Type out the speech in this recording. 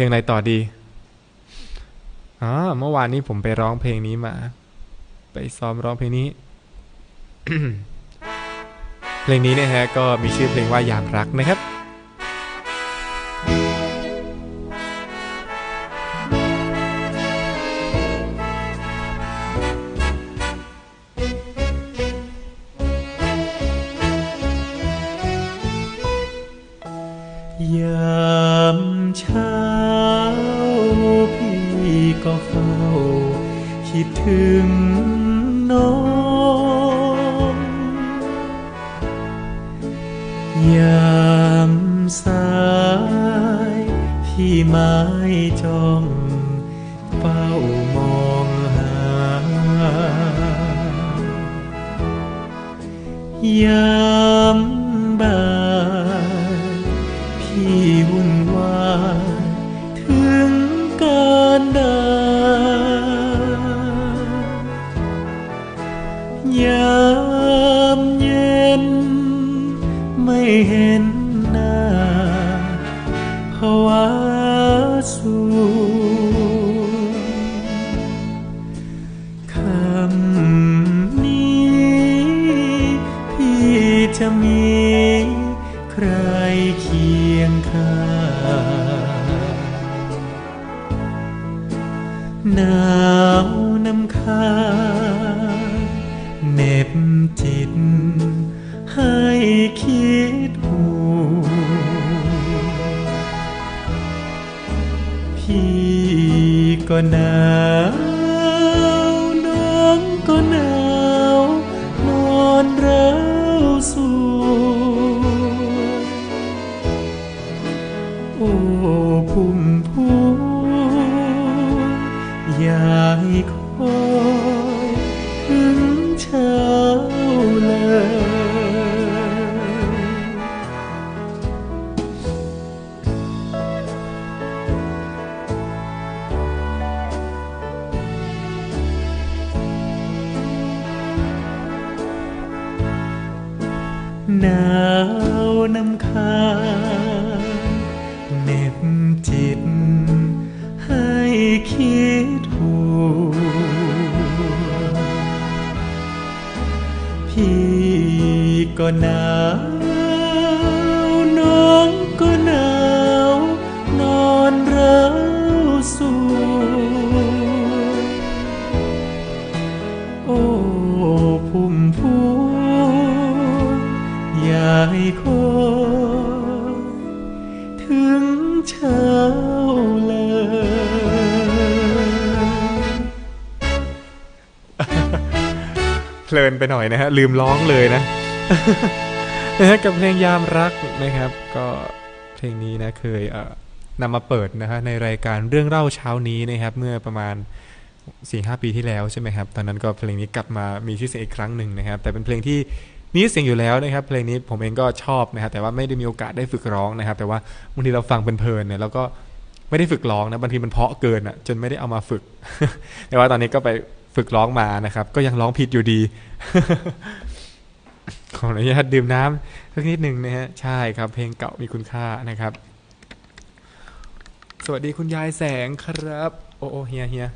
ลงอะไรต่อดีอ๋อเมื่อวานนี้ผมไปร้องเพลงนี้มา ไปซ้อมร้องเพลงนี้ เพลงนี้นะฮะ ก็มีชื่อเพลงว่ายามรักนะครับยามเช้า ก็เฝ้าคิดถึงน้อง ยามสายพี่ไม้จ้องเฝ้ามองหายามบ่ายพี่วุ่นวาย ยามเย็น ไม่เห็นหน้าภาวะสูคำนี้ พี่จะมีใครเคียงข้างหนาวน้ำค้า ก็หนาวน้องก็หนาวนอนเร้าสูโอ้พุ่มพวงอย่าให้คอยถึงเช้าเลย วน้ำค้างเน็บจิต ให้คิดหูพี่ก็หนาวน้องก็หนาวน อย่าให้คอถึงเช้าเลยเพลินไปหน่อยนะฮะ ลืมร้องเลยนะนะฮะกับเพลงยามรักนะครับ ก็เพลงนี้นะเคยเอ่อนำมาเปิดนะฮะในรายการเรื่องเล่าเช้านี้นะครับ เมื่อประมาณ4ีหปีที่แล้วใช่ไหมครับ ตอนนั้นก็เพลงนี้กลับมามีชื่อเสียงอีกครั้งหนึ่งนะครับ แต่เป็นเพลงที่ นี่เสียงอยู่แล้วนะครับ เพลงนี้ผมเองก็ชอบนะครับแต่ว่าไม่ได้มีโอกาสได้ฝึกร้องนะครับ แต่ว่าบางทีเราฟังเพลินๆเนี่ยแล้วก็ไม่ได้ฝึกร้องนะบางทีมันเพาะเกินอะจนไม่ได้เอามาฝึก แต่ว่าตอนนี้ก็ไปฝึกร้องมานะครับ ก็ยังร้องผิดอยู่ดี ขออนุญาตดื่มน้ำสักนิดหนึ่งนะฮะใช่ครับ เพลงเก่ามีคุณค่านะครับ สวัสดีคุณยายแสงครับ โอ้โอเฮียเฮีย